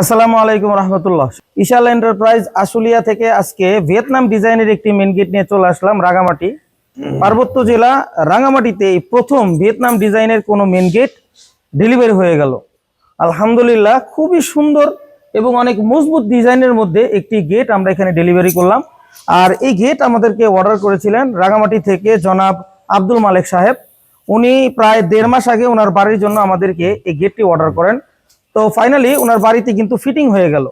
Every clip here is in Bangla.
আসসালামু আলাইকুম রহমতুল্লাহ। ইশাল এন্টারপ্রাইজ আশুলিয়া থেকে আজকে ভিয়েতনাম ডিজাইনের একটি মেন গেট নিয়ে চলে আসলাম রাঙামাটি। পার্বত্য জেলা রাঙামাটিতে এই প্রথম ভিয়েতনাম ডিজাইনের কোনো মেন গেট ডেলিভারি হয়ে গেল। আলহামদুলিল্লাহ খুবই সুন্দর এবং অনেক মজবুত ডিজাইনের মধ্যে একটি গেট আমরা এখানে ডেলিভারি করলাম। আর এই গেট আমাদেরকে অর্ডার করেছিলেন রাঙামাটি থেকে জনাব আব্দুল মালেক সাহেব। উনি প্রায় দেড় মাস আগে ওনার বাড়ির জন্য আমাদেরকে এই গেটটি অর্ডার করেন। তো ফাইনালি ওনার বাড়িতে কিন্তু ফিটিং হয়ে গেল।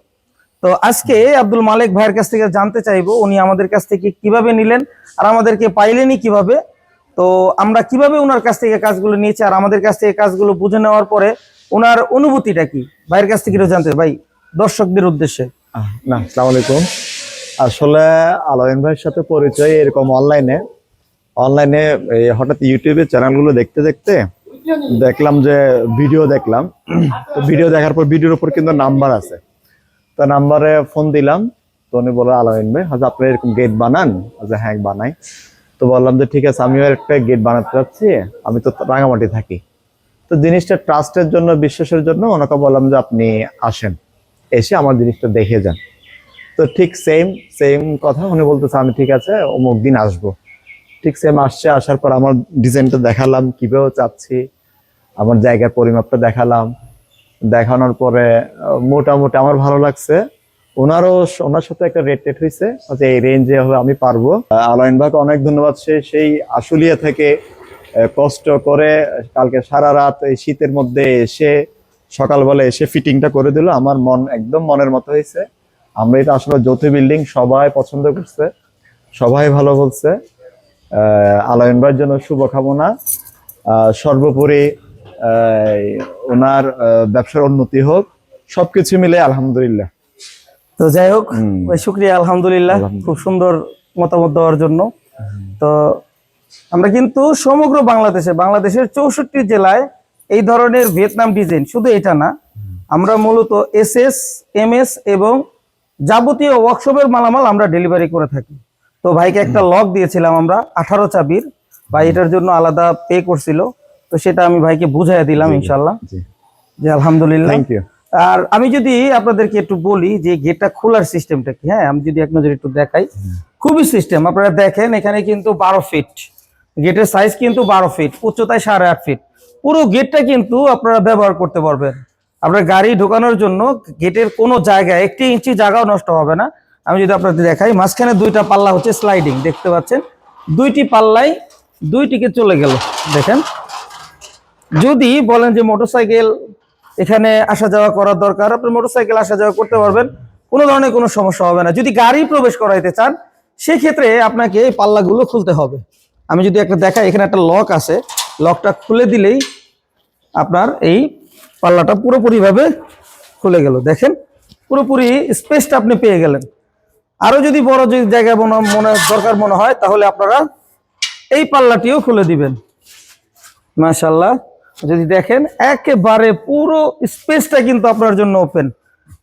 তো আজকে আব্দুল মালিক ভাইয়ের কাছ থেকে জানতে চাইব, উনি আমাদের কাছ থেকে কীভাবে নিলেন আর আমাদেরকে পাইলেনই কীভাবে। তো আমরা কীভাবে ওনার কাছ থেকে কাজগুলো নিয়েছি আর আমাদের কাছ থেকে কাজগুলো বুঝে নেওয়ার পরে ওনার অনুভূতিটা কি? ভাইয়ের কাছ থেকে জানতে ভাই, দর্শকদের উদ্দেশ্যে। না, আসসালামু আলাইকুম। আসলে আলমিন ভাইয়ের সাথে পরিচয় এরকম অনলাইনে অনলাইনে হঠাৎ ইউটিউবে চ্যানেলগুলো দেখতে দেখতে দেখলাম যে ভিডিও দেখলাম। তো ভিডিও দেখার পর ভিডিওর উপর কিন্তু নাম্বার আছে। তো নাম্বারে ফোন দিলাম। তো উনি বলল, আলমিন ভাই হয়তো আপনি এরকম গেট বানান? যে হ্যাঁ বানাই। তো বললাম যে, ঠিক আছে, আমিও একটা গেট বানাতে চাচ্ছি আমি তো রাঙামাটি থাকি। তো জিনিসটা ট্রাস্টের জন্য, বিশ্বাসের জন্য ওনাকে বললাম যে, আপনি আসেন। এসে আমার জিনিসটা দেখে যান। তো ঠিক সেম সেম কথা উনি বলতেছে, আমি ঠিক আছে, অমুক দিন আসব। ঠিক সেম আসছে, আসার পর আমার ডিজাইনটা দেখালাম, কীভাবে চাচ্ছি। আমার জায়গার পরিমাপটা দেখালাম। দেখানোর পরে মোটামুটি আমার ভালো লাগছে। ওনারও ওনার সাথে একটা রেট টেট হয়েছে যে এই রেঞ্জে আমি পারব। আলাইন অনেক ধন্যবাদ। সে সেই আশুলিয়া থেকে কষ্ট করে, কালকে সারা রাত এই শীতের মধ্যে এসে, সকালবেলা এসে ফিটিংটা করে দিল। আমার মন একদম মনের মতো হয়েছে আমরা এটা আসলে যৌথ বিল্ডিং সবাই পছন্দ করছে, সবাই ভালো বলছে। আলায়ন ভাইয়ের জন্য শুভকামনা। সর্বোপরি ওনার ব্যবসার উন্নতি হোক সবকিছু মিলে আলহামদুলিল্লাহ। তো যাই হোক শুক্রিয়া আলহামদুলিল্লাহ। আলহামদুলিল্লাহ। খুব সুন্দর মতামত দেওয়ার জন্য। তো আমরা কিন্তু সমগ্র বাংলাদেশে বাংলাদেশের চৌষট্টি জেলায় এই ধরনের ভিয়েতনাম ডিজাইন শুধু এটা না আমরা মূলত এস এস এম এস এবং যাবতীয় ওয়ার্কশপের মালামাল আমরা ডেলিভারি করে থাকি। তো ভাইকে একটা লক দিয়েছিলাম আমরা আঠারো চাবির। ভাই এটার জন্য আলাদা পে করছিল। তো সেটা আমি ভাইকে বুঝাই দিলাম ইনশাল্লাহ জি। যে আলহামদুলিল্লাহ। থ্যাংক ইউ আর আমি যদি আপনাদেরকে একটু বলি যে গেটটা খোলার সিস্টেমটা কি হ্যাঁ আমি যদি এক নজর একটু দেখাই। খুবই সিস্টেম আপনারা দেখেন এখানে কিন্তু বারো ফিট গেটের সাইজ কিন্তু বারো ফিট উচ্চতায় সাড়ে আট ফিট পুরো গেটটা কিন্তু আপনারা ব্যবহার করতে পারবেন। আপনার গাড়ি ঢোকানোর জন্য গেটের কোনো জায়গায় একটি ইঞ্চি জায়গাও নষ্ট হবে না। আমি যদি আপনাদের দেখাই মাঝখানে দুইটা পাল্লা হচ্ছে স্লাইডিং দেখতে পাচ্ছেন? দুইটি পাল্লাই দুইটিকে চলে গেল দেখেন। যদি বলেন যে মোটরসাইকেল এখানে আসা যাওয়া করার দরকার, আপনি মোটরসাইকেল আসা যাওয়া করতে পারবেন, কোনো ধরনের কোনো সমস্যা হবে না। যদি গাড়ি প্রবেশ করাইতে চান, সেক্ষেত্রে আপনাকে এই পাল্লাগুলো খুলতে হবে। আমি যদি একটা দেখাই, এখানে একটা লক আছে। লকটা খুলে দিলেই আপনার এই পাল্লাটা পুরোপুরিভাবে খুলে গেল। দেখেন, পুরোপুরি স্পেসটা আপনি পেয়ে গেলেন। আরও যদি বড় যদি জায়গা মনে মনে দরকার মনে হয়, তাহলে আপনারা এই পাল্লাটিও খুলে দিবেন। মাশাল্লাহ যদি দেখেন, একেবারে পুরো স্পেসটা কিন্তু আপনার জন্য ওপেন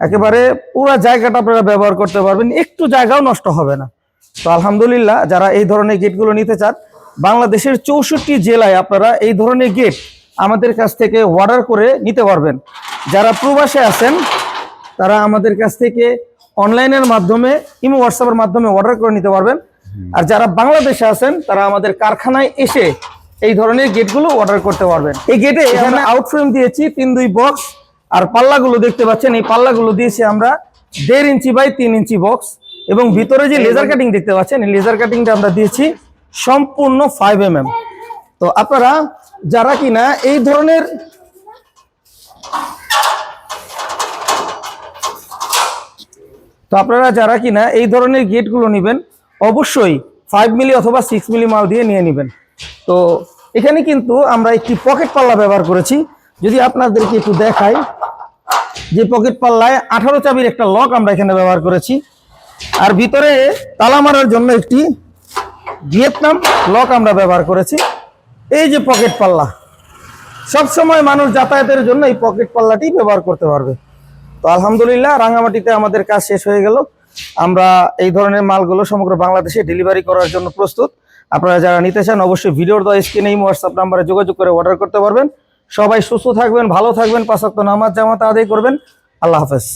একেবারে পুরো জায়গাটা আপনারা ব্যবহার করতে পারবেন, একটু জায়গাও নষ্ট হবে না। তো আলহামদুলিল্লাহ, যারা এই ধরনের গেটগুলো নিতে চান, বাংলাদেশের চৌষট্টি জেলায় আপনারা এই ধরনের গেট আমাদের কাছ থেকে অর্ডার করে নিতে পারবেন। যারা প্রবাসে আছেন, তারা আমাদের কাছ থেকে অনলাইনের মাধ্যমে, ইমো হোয়াটসঅ্যাপের মাধ্যমে অর্ডার করে নিতে পারবেন। আর যারা বাংলাদেশে আছেন, তারা আমাদের কারখানায় এসে এই ধরনের গেটগুলো অর্ডার করতে পারবেন। এই গেটে এখানে আউটফ্রেম দিয়েছি তিন দুই বক্স আর পাল্লাগুলো দেখতে পাচ্ছেন এই পাল্লাগুলো দিয়েছি আমরা দেড় ইঞ্চি বাই তিন ইঞ্চি বক্স এবং ভিতরে যে লেজার কাটিং দেখতে পাচ্ছেন এই লেজার কাটিংটা আমরা দিয়েছি সম্পূর্ণ ফাইভ এম তো আপনারা যারা কিনা এই ধরনের তো আপনারা যারা কিনা এই ধরনের গেটগুলো নেবেন অবশ্যই ফাইভ মিলি অথবা সিক্স মিলি মাল দিয়ে নিয়ে নেবেন। তো এখানে কিন্তু আমরা একটি পকেট পাল্লা ব্যবহার করেছি। যদি আপনাদেরকে একটু দেখাই, যে পকেট পাল্লায় আঠারো চাবির একটা লক আমরা এখানে ব্যবহার করেছি। আর ভিতরে তালা মারার জন্য একটি ভিয়েতনাম লক আমরা ব্যবহার করেছি। এই যে পকেট পাল্লা সব সময় মানুষ যাতায়াতের জন্য এই পকেট পাল্লাটি ব্যবহার করতে পারবে। তো আলহামদুলিল্লাহ, রাঙামাটিতে আমাদের কাজ শেষ হয়ে গেল। আমরা এই ধরনের মালগুলো সমগ্র বাংলাদেশে ডেলিভারি করার জন্য প্রস্তুত। আপনারা যারা নিতে চান, অবশ্যই ভিডিওর দেওয়া স্ক্রিনে হোয়াটসঅ্যাপ নাম্বারে যোগাযোগ করে অর্ডার করতে পারবেন। সবাই সুস্থ থাকবেন, ভালো থাকবেন পাশাক্ত নামাজ জামাত আদায় করবেন। আল্লাহ হাফেজ।